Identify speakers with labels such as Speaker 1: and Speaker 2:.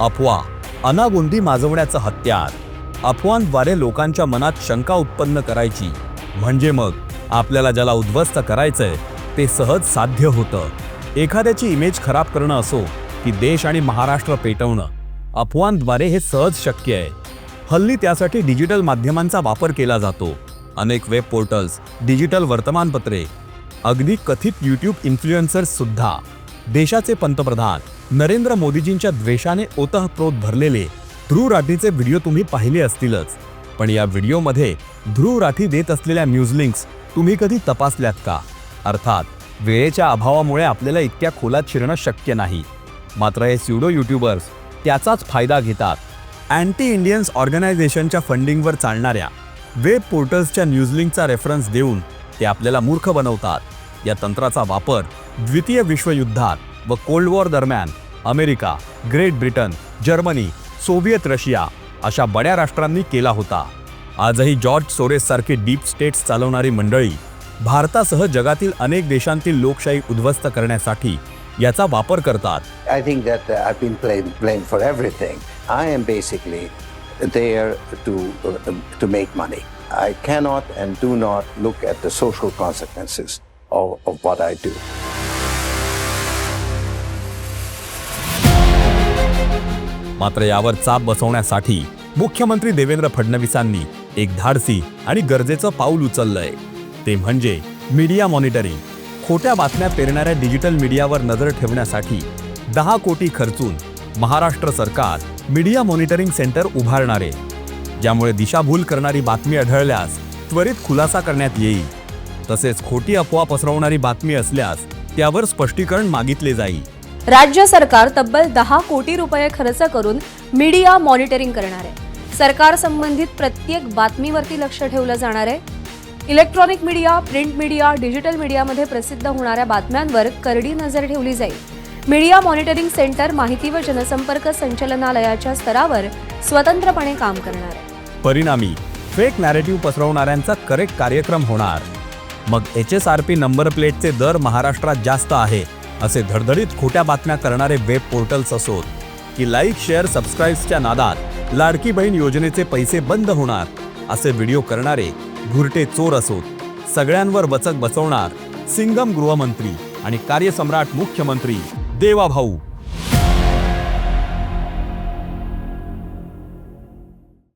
Speaker 1: अफवा अनागोंदी माजवण्याचं हत्यार. अफवांद्वारे लोकांच्या मनात शंका उत्पन्न करायची. म्हणजे मग आपल्याला ज्याला उद्ध्वस्त करायचंय ते सहज साध्य होतं. एखाद्याची इमेज खराब करणं असो की देश आणि महाराष्ट्र पेटवणं अफवांद्वारे हे सहज शक्य आहे. हल्ली त्यासाठी डिजिटल माध्यमांचा वापर केला जातो. अनेक वेब पोर्टल्स डिजिटल वर्तमानपत्रे अगदी कथित यूट्यूब इन्फ्लुएन्सर्स सुद्धा देशाचे पंतप्रधान नरेंद्र मोदीजींच्या द्वेषाने ओतःप्रोत भरलेले ध्रुव राठीचे व्हिडिओ तुम्ही पाहिले असतीलच. पण या व्हिडिओमध्ये ध्रुव राठी देत असलेल्या न्यूज लिंक्स तुम्ही कधी तपासल्यात का? अर्थात वेळेच्या अभावामुळे आपल्याला इतक्या खोलात शिरणं शक्य नाही. मात्र हे स्युडो युट्यूबर्स त्याचाच फायदा घेतात. अँटी इंडियन्स ऑर्गनायझेशनच्या फंडिंगवर चालणाऱ्या वेब पोर्टल्सच्या न्यूजलिंकचा रेफरन्स देऊन ते आपल्याला मूर्ख बनवतात. या तंत्राचा वापर द्वितीय विश्वयुद्धात व कोल्ड वॉर दरम्यान America Great Britain Germany Soviet Russia अशा बड्या राष्ट्रांनी केला होता. आजही जॉर्ज सोरेस सारखी डीप स्टेट्स चालवणारी मंडळी भारतासह जगातील अनेक देशांतील लोकशाही उद्ध्वस्त करण्यासाठी याचा वापर करतात.
Speaker 2: I think that I been plain plain for everything I'm basically there to to make money I cannot and do not look at the social consequences of of what I do
Speaker 1: मात्र यावर चाप बसवण्यासाठी मुख्यमंत्री देवेंद्र फडणवीसांनी एक धाडसी आणि गरजेचं पाऊल उचललंय. ते म्हणजे मीडिया मॉनिटरिंग. खोट्या बातम्या पेरणाऱ्या डिजिटल मीडियावर नजर ठेवण्यासाठी दहा कोटी खर्चून महाराष्ट्र सरकार मीडिया मॉनिटरिंग सेंटर उभारणार आहे. ज्यामुळे दिशाभूल करणारी बातमी आढळल्यास त्वरित खुलासा करण्यात येईल. तसेच खोटी अफवा पसरवणारी बातमी असल्यास त्यावर स्पष्टीकरण मागितले जाईल.
Speaker 3: राज्य सरकार तब्बल दहा कोटी रुपये खर्च करून मीडिया मॉनिटरिंग करणार आहे. सरकार संबंधित प्रत्येक बातमीवरती लक्ष ठेवलं जाणार आहे. Electronic media print media digital मीडियामध्ये प्रसिद्ध होणाऱ्या बातम्यांवर करडी नजर ठेवली जाईल. मीडिया मॉनिटरिंग सेंटर माहिती व जनसंपर्क संचलनालयाच्या स्तरावर स्वतंत्रपणे काम करणार आहे.
Speaker 1: परिणामी फेक नॅरेटिव्ह पसरवणाऱ्यांचा करेक्ट कार्यक्रम होणार. मग H S R P number प्लेटचे दर महाराष्ट्रात जास्त आहे. असे धडधडीत खोट्या बातम्या करणारे वेब पोर्टल्स असोत. की लाईक शेअर सबस्क्राईब्सच्या नादात लाडकी बहीण योजनेचे पैसे बंद होणार असे व्हिडिओ करणारे घुरटे चोर असोत. सगळ्यांवर वचक बसवणार सिंगम गृहमंत्री आणि कार्यसम्राट मुख्यमंत्री देवाभाऊ.